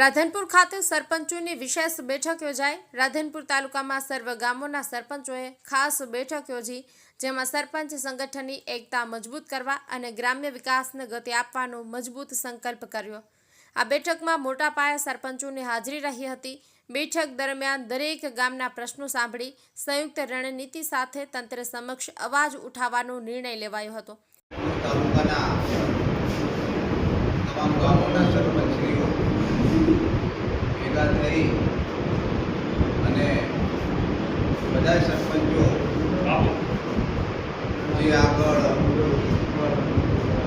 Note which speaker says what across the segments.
Speaker 1: રાધનપુર ખાતે સરપંચોની વિશેષ બેઠક યોજાઈ. રાધનપુર તાલુકામાં સર્વ ગામોના સરપંચોએ ખાસ બેઠક યોજી, જેમાં સરપંચ સંગઠનની એકતા મજબૂત કરવા અને ગ્રામ્ય વિકાસને ગતિ આપવાનો મજબૂત સંકલ્પ કર્યો. આ બેઠકમાં મોટા પાયે સરપંચોની હાજરી રહી હતી. બેઠક દરમિયાન દરેક ગામના પ્રશ્નો સાંભળી, સંયુક્ત રણનીતિ સાથે તંત્ર સમક્ષ અવાજ ઉઠાવવાનો નિર્ણય લેવાયો હતો.
Speaker 2: તાલુકાના તમામ ગામોના સરપંચશ્રીઓ ભેગા થઈ અને બધા સરપંચો જે આગળ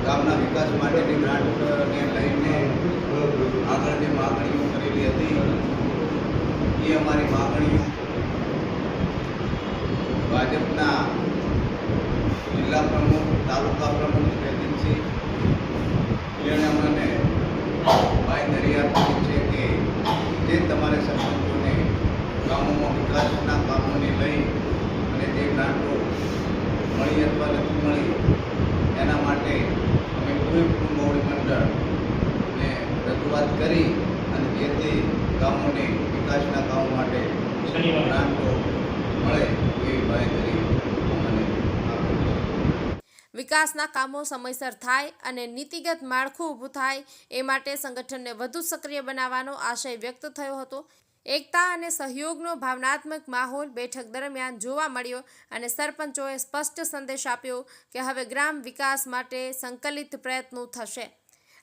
Speaker 2: ગામના વિકાસ માટેની ગ્રાન્ટને લઈને આગળ જે માગણીઓ કરેલી હતી એ અમારી માગણીઓ ભાજપના જિલ્લા પ્રમુખ તાલુકા પ્રમુખ એજન્સી જેણે અમને બાંયધરી આપી છે કે જે તમારે સરપંચોને ગામોમાં વિકાસના કામોને લઈ અને જે ગ્રાન્ટો મળી અથવા નથી મળી એના માટે અમે પૂરેપૂરું મોવડી મંડળને રજૂઆત કરી અને જે તે ગામોને વિકાસના કામો માટે ગ્રાન્ટો મળે એવી બાંયધરી અમને
Speaker 1: વિકાસના કામો સમયસર થાય અને નીતિગત માળખું ઊભું થાય એ માટે સંગઠનને વધુ સક્રિય બનાવવાનો આશય વ્યક્ત થયો હતો. એકતા અને સહયોગનો ભાવનાત્મક માહોલ બેઠક દરમિયાન જોવા મળ્યો અને સરપંચોએ સ્પષ્ટ સંદેશ આપ્યો કે હવે ગ્રામ વિકાસ માટે સંકલિત પ્રયત્નો થશે.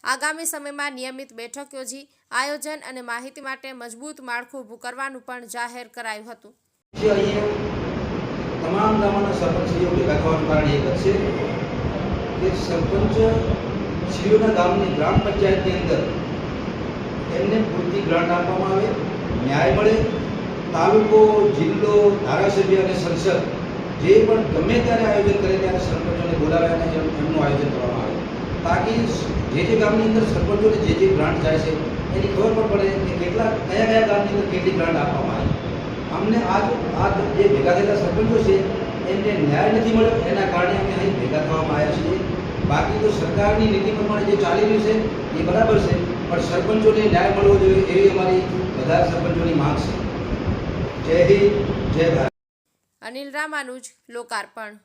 Speaker 1: આગામી સમયમાં નિયમિત બેઠક યોજી, આયોજન અને માહિતી માટે મજબૂત માળખું ઊભું કરવાનું પણ જાહેર કરાયું હતું.
Speaker 3: તમામ ગામોના સરપંચશ્રીઓ ભેગા કારણ એક છે કે સરપંચ ગામની ગ્રામ પંચાયતની અંદર એમને પૂરતી ગ્રાન્ટ આપવામાં આવે ન્યાય મળે, તાલુકો, જિલ્લો, ધારાસભ્ય અને સંસદ જે પણ ગમે ત્યારે આયોજન કરે ત્યારે સરપંચોને બોલાવે અને એમનું આયોજન કરવામાં આવે. તાકી જે જે ગામની અંદર સરપંચોને જે જે ગ્રાન્ટ જાય છે, એની ખબર પણ પડે કે કેટલા કયા કયા ગામની અંદર કેટલી ગ્રાન્ટ આપવામાં આવે. અમને આજ આ જે ભેગા થયેલા સરપંચો છે, એમને ન્યાય નથી મળ્યો, એના કારણે અમે અહીં ભેગા થવામાં આવ્યા છીએ. બાકી તો સરકારની નીતિ પ્રમાણે જે ચાલી રહ્યું છે, એ બરાબર છે. પણ સરપંચોને ન્યાય મળવો જોઈએ એવી અમારી બધા સરપંચોની માંગ છે. જય હિન્દ, જય ભારત.
Speaker 1: અનિલ રામાનુજ, લોકાર્પણ.